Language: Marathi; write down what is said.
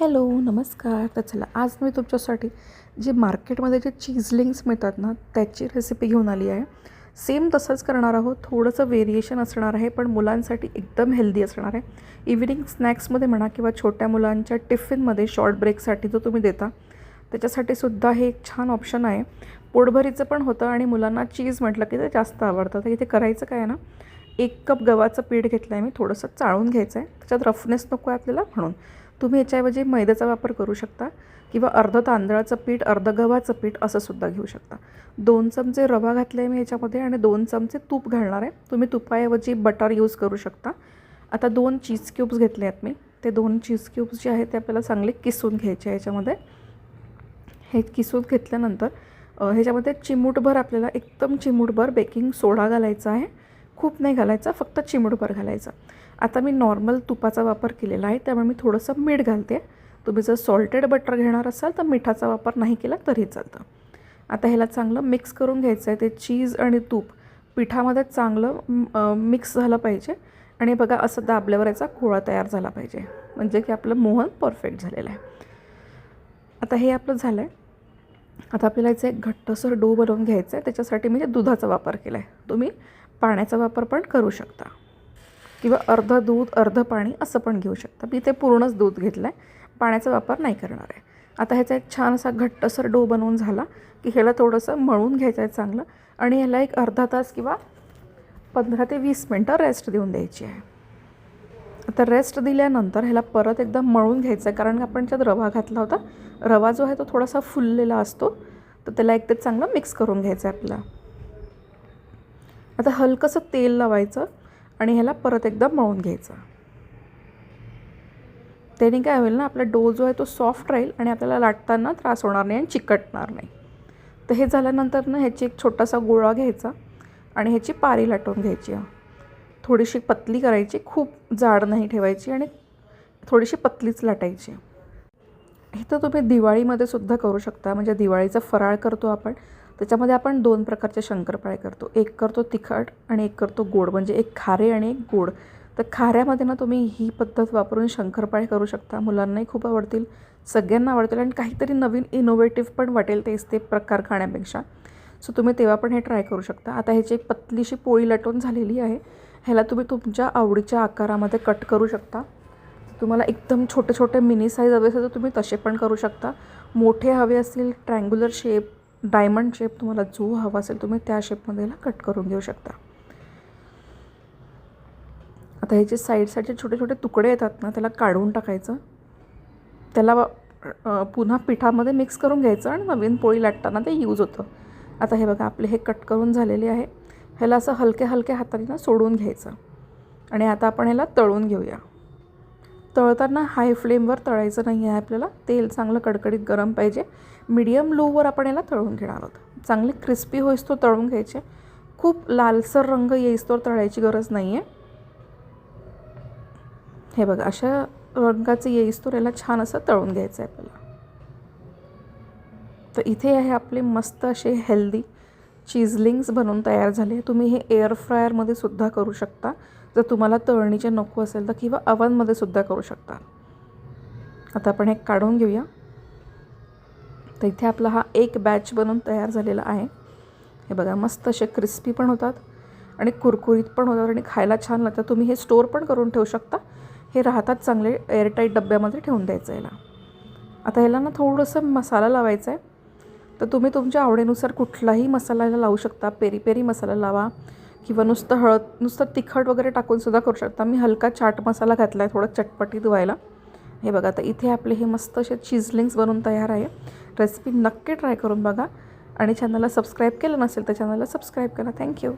हॅलो नमस्कार. तर चला आज मी तुमच्यासाठी जे मार्केटमध्ये जे चीजलिंग्स मिळतात ना त्याची रेसिपी घेऊन आली आहे. सेम तसंच करणार आहोत. थोडंसं व्हेरिएशन असणार आहे पण मुलांसाठी एकदम हेल्दी असणार आहे. इव्हिनिंग स्नॅक्समध्ये म्हणा किंवा छोट्या मुलांच्या टिफिनमध्ये शॉर्ट ब्रेकसाठी जो तुम्ही देता त्याच्यासाठी सुद्धा हे एक छान ऑप्शन आहे. पोटभरीचं पण होतं आणि मुलांना चीज म्हटलं की ते जास्त आवडतं. तर इथे करायचं काय आहे ना एक कप गव्हाचं पीठ घेतलं आहे मी थोडंसं चाळून घ्यायचं आहे त्याच्यात रफनेस नको आहे आपल्याला म्हणून. तुम्ही याच्याऐवजी मैद्याचा वापर करू शकता किंवा अर्ध तांदळाचं पीठ अर्ध गव्हाचं पीठ असं सुद्धा घेऊ शकता. दोन चमचे रवा घातले आहे मी याच्यामध्ये आणि दोन चमचे तूप घालणार आहे. तुम्ही तुपाऐवजी बटर यूज करू शकता. आता दोन चीज क्यूब्स घेतले आहेत मी. ते दोन चीज क्यूब्स जे आहेत ते आपल्याला चांगले किसून घ्यायचे याच्यामध्ये. हे किसून घेतल्यानंतर ह्याच्यामध्ये चिमूटभर आपल्याला एकदम चिमूटभर बेकिंग सोडा घालायचा आहे. खूप नाही घालायचा फक्त चिमूटभर घालायचा. आता मी नॉर्मल तुपाचा वापर केलेला आहे त्यामुळे मी थोडंसं मीठ घालते. तुम्ही जर सॉल्टेड बटर घेणार असाल तर मिठाचा वापर नाही केला तरी चालतं. आता ह्याला चांगलं मिक्स करून घ्यायचं आहे ते चीज आणि तूप. पिठामध्ये चांगलं मिक्स झालं पाहिजे. आणि बघा असं दाबल्यावर याचा गोळा तयार झाला पाहिजे. म्हणजे की आपलं मोहन परफेक्ट झालेलं आहे. आता हे आपलं झालं आहे आता आपल्याला याचं एक घट्टसर डो बनवून घ्यायचं आहे त्याच्यासाठी मी दुधाचा वापर केला आहे तुम्ही पाण्याचा वापर पण करू शकता. किंवा अर्ध दूध अर्ध पाणी असं पण घेऊ शकता. मी ते पूर्णच दूध घेतलं आहे पाण्याचा वापर नाही करणार आहे. आता ह्याचा एक छान असा घट्टसर डो बनवून झाला की ह्याला थोडंसं मळून घ्यायचं आहे चांगलं आणि ह्याला एक अर्धा तास किंवा पंधरा ते वीस मिनटं रेस्ट देऊन द्यायची आहे. आता रेस्ट दिल्यानंतर ह्याला परत एकदा मळून घ्यायचं आहे. कारण आपण त्यात रवा घातला होता रवा जो आहे तो थोडासा फुललेला असतो तर त्याला एक ते चांगलं मिक्स करून घ्यायचं आहे आपल्याला. आता हलकंसं तेल लावायचं. आणि ह्याला परत एकदा मळून घ्यायचं. त्याने काय होईल ना आपला डो जो आहे तो सॉफ्ट राहील आणि आपल्याला लाटताना त्रास होणार नाही आणि चिकटणार नाही. तर हे झाल्यानंतर ना ह्याची एक छोटासा गोळा घ्यायचा आणि ह्याची पारी लाटून घ्यायची. थोडीशी पतली करायची खूप जाड नाही ठेवायची आणि थोडीशी पतलीच लाटायची. हे तर तुम्ही दिवाळीमध्ये सुद्धा करू शकता म्हणजे दिवाळीचा फराळ करतो आपण. त्याच्यामध्ये आपण दोन प्रकारचे शंकरपाळे करतो. एक करतो तिखट आणि एक करतो गोड म्हणजे एक खारे आणि एक गोड. तर खाऱ्यामध्ये ना तुम्ही ही पद्धत वापरून शंकरपाळे करू शकता. मुलांनाही खूप आवडतील सगळ्यांना आवडतील आणि काहीतरी नवीन इनोव्हेटिव्ह पण वाटेल तेच ते प्रकार खाण्यापेक्षा. सो तुम्ही तेव्हा पण हे ट्राय करू शकता. आता ह्याची एक पतलीशी पोळी लाटून झालेली आहे. ह्याला तुम्ही तुमच्या आवडीच्या आकारामध्ये कट करू शकता. तुम्हाला एकदम छोटे छोटे मिनी साईज हवे असेल तर तुम्ही तसे पण करू शकता. मोठे हवे असतील ट्रँग्युलर शेप डायमंड शेप तुम्हाला जो हवा असेल तुम्ही त्या शेपमध्ये याला कट करून घेऊ शकता. आता हे जे साईड साईडचे छोटे छोटे तुकडे येतात ना त्याला काढून टाकायचं. त्याला पुन्हा पिठामध्ये मिक्स करून घ्यायचं आणि नवीन पोळी लाटताना ते यूज होतं. आता हे बघा आपले हे कट करून झालेले आहे. ह्याला असं हलक्या हलक्या हाताने ना सोडून घ्यायचं. आणि आता आपण ह्याला तळून घेऊया. तळताना हाय फ्लेमवर तळायचं नाही आहे आपल्याला. तेल चांगलं कडकडीत गरम पाहिजे. मीडियम लोवर आपण याला तळून घेणार आहोत. चांगले क्रिस्पी होईस तो तळून घ्यायचे. खूप लालसर रंग येईस्तोवर तळायची गरज नाही आहे. हे बघा अशा रंगाचं येईस्तोर याला छान असं तळून घ्यायचं आहे आपल्याला. तर इथे आहे आपले मस्त असे हेल्दी चीजलिंग्स बनवून तयार झाले. तुम्ही हे एअर फ्रायरमध्ये सुद्धा करू शकता. जर तुम्हाला तळणीचे नको असेल तर किंवा अवनमध्ये सुद्धा करू शकता. आता आपण हे काढून घेऊया. तर इथे आपला हा एक बॅच बनवून तयार झालेला आहे. हे बघा मस्त असे क्रिस्पी पण होतात आणि कुरकुरीत पण होतात आणि खायला छान लागतात. तुम्ही हे स्टोअर पण करून ठेवू शकता. हे राहतात चांगले एअरटाईट डब्यामध्ये ठेवून द्यायचं याला. आता ह्याला ना थोडंसं मसाला लावायचा आहे. तर तुम्ही तुमच्या आवडीनुसार कुठलाही मसाला लावू शकता. पेरी पेरी मसाला लावा. किंवा नुसतं हळद नुसतं तिखट वगैरे टाकून सुद्धा करू शकता. मी हलका चाट मसाला घातला आहे थोडा चटपटीत व्हायला. हे बघा आता इथे आपले हे मस्त असे चिझलिंग्स बनवून तयार आहे. रेसिपी नक्की ट्राय करून बघा. आणि चॅनलला सबस्क्राईब केलं नसेल तर चॅनलला सबस्क्राईब करा. थँक्यू